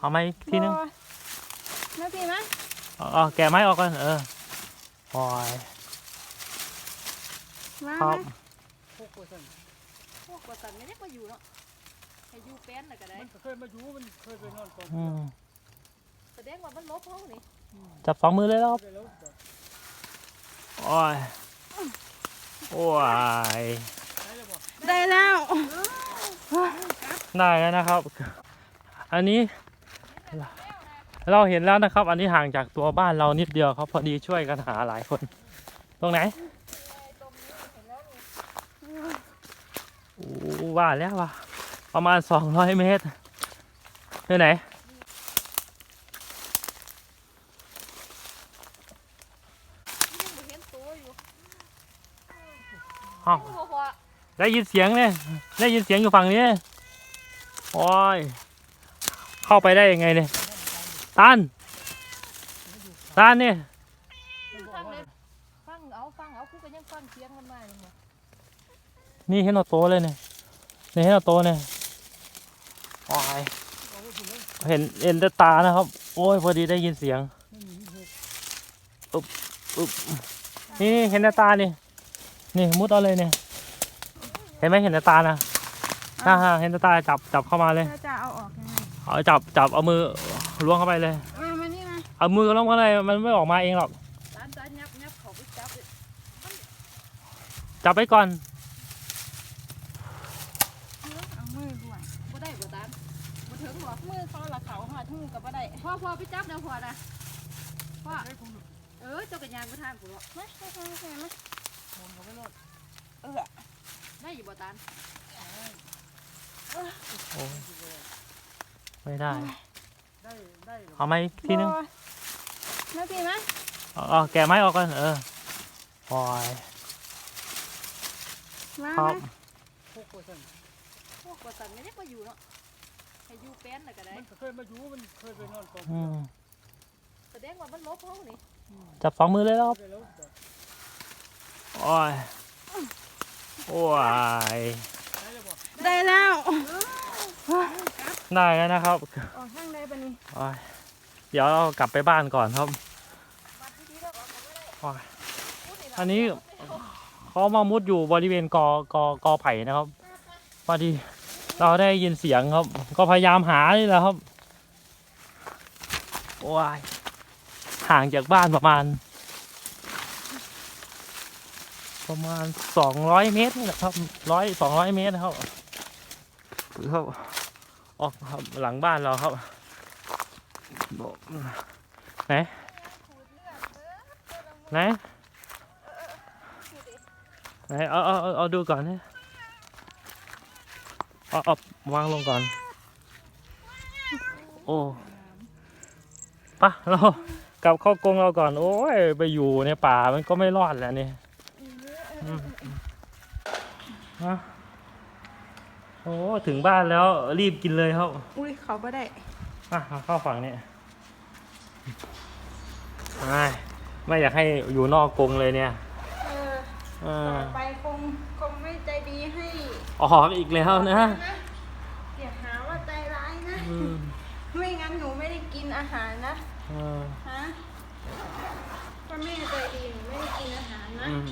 เอาไหมาอีกทีนึงไม่พี่ไหมเอาเอาแกะไม้ออกก่อนเออปล่อยมาครับไหมพวกกสันพวกกว่าสันไม่ได้มาอยู่เนาะให้อยู่เป็นน่ะก็ได้มันก็เคยมาอยู่มันเคยไปนอนกองอืมแสดงว่ามันลบเฮานี่จับสองมือเลยแล้วครับไปแล้วก็โอ้ยโอ้ยได้แล้วบ่ได้แล้ว ได้แล้วนะครับ อันนี้ เราเห็นแล้วนะครับ อันนี้ห่างจากตัวบ้านเรานิดเดียวครับ พอดีช่วยกันหาหลายคน ตรงไหนโอ้ว่าแล้วว่าประมาณสองร้อยเมตรไปไหนยังบ่เห็นตัวอยู่อ้าวโอ้โหได้ยินเสียงเนี่ยได้ยินเสียงอยู่ฝั่งนี้ โอ้ย เข้าไปได้ยังไงเนี่ยตันตันเนี่ยฟังเลยฟังเอาฟังเอากูก็ยังฟังเสียงมันมาอยู่บ่นี่เห็นเราโตเลยเนี่ยนี่เห็นเราโตเนี่ยโอ้ยเห็นเห็นแต่ตานะครับ โอ้ยพอดีได้ยินเสียงอึบนี่นี่เห็นแต่ตานี่นี่มุดเอาเลยเนี่ยเห็นไหมเห็นแต่ตานะฮ่าฮ่าเห็นแต่ตาจับจับเข้ามาเลยถ้าจะเอาออกยังไง เอาจับจับเอามือล้วงเข้าไปเลย มามานี่มาเอามือล้วงเข้าไปมันไม่ออกมาเองหรอกตานตานยับยับเขาไปจับเลยจับไปก่อน เอามือด่วนบ่ได้บ่ตานบ่ถึงบ่มือเขาละเขาหอดหูกับบ่ได้พ่อพ่อไปจับนะพ่อนะพ่อเออเจ้าก็ยางไปทางกูเนาะไม่ไม่ไม่ไม่ไม่มันก็ไม่รอดเออได้อยู่บ่ตานโอ้ย ไม่ได้ได้ได้ เอาไหมาอีกทีนึงไม่พี่ไหมเอาเอาแกะไม้ออกก่อนเออปล่อยมาคไหรัมบพวกกสันพวกกว่าสันไม่ได้มาอยู่เนาะให้อยู่เป็นน่ะก็ได้มันก็เคยมาอยู่มันเคยไปนอนกองอืมแสดงว่ามันลบเฮานี่จับสองมือเลยแล้วครับไปแล้วก็โอ้ยโอ้ย ได้แล้วบ่ ได้แล้วได้แล้วนะครับออกทางใดปะนี่โอ้ยเดี๋ยวเรากลับไปบ้านก่อนครับโอ้ยอันนี้เขามามุดอยู่บริเวณกอกอกอไผ่นะครับพอดีเราได้ยินเสียงครับ ก็พยายามหานี่แหละครับโอ้ยห่างจากบ้านประมาณ ประมาณสองร้อยเมตรนี่แหละครับร้อยสองร้อยเมตรนะครับครับ ออกครับหลังบ้านเราครับบอกไหนไหนไหนเอาเอาเอาดูก่อนนะเอาเอาวางลงก่อน โอ้ปะเรากลับเข้ากรงเราก่อน โอ้ยไปอยู่ในป่ามันก็ไม่รอดแล้วเนี่ยอืมอะ อ้ถึงบ้านแล้วรีบกินเลยครับอุ้ยเขาบ่ได้อะเอาเข้าฝั่งนี้ไม่ไม่อยากให้อยู่นอกกรงเลยเนี่ยเออเออต่อไปคงคงไม่ใจดีให้ออกอีกแล้วนะอย่าหาว่าใจร้ายนะ อืมไม่งั้นหนูไม่ได้กินอาหารนะเออฮะถ้าแม่ใจดีหนูไม่ได้กินอาหารนะ อืม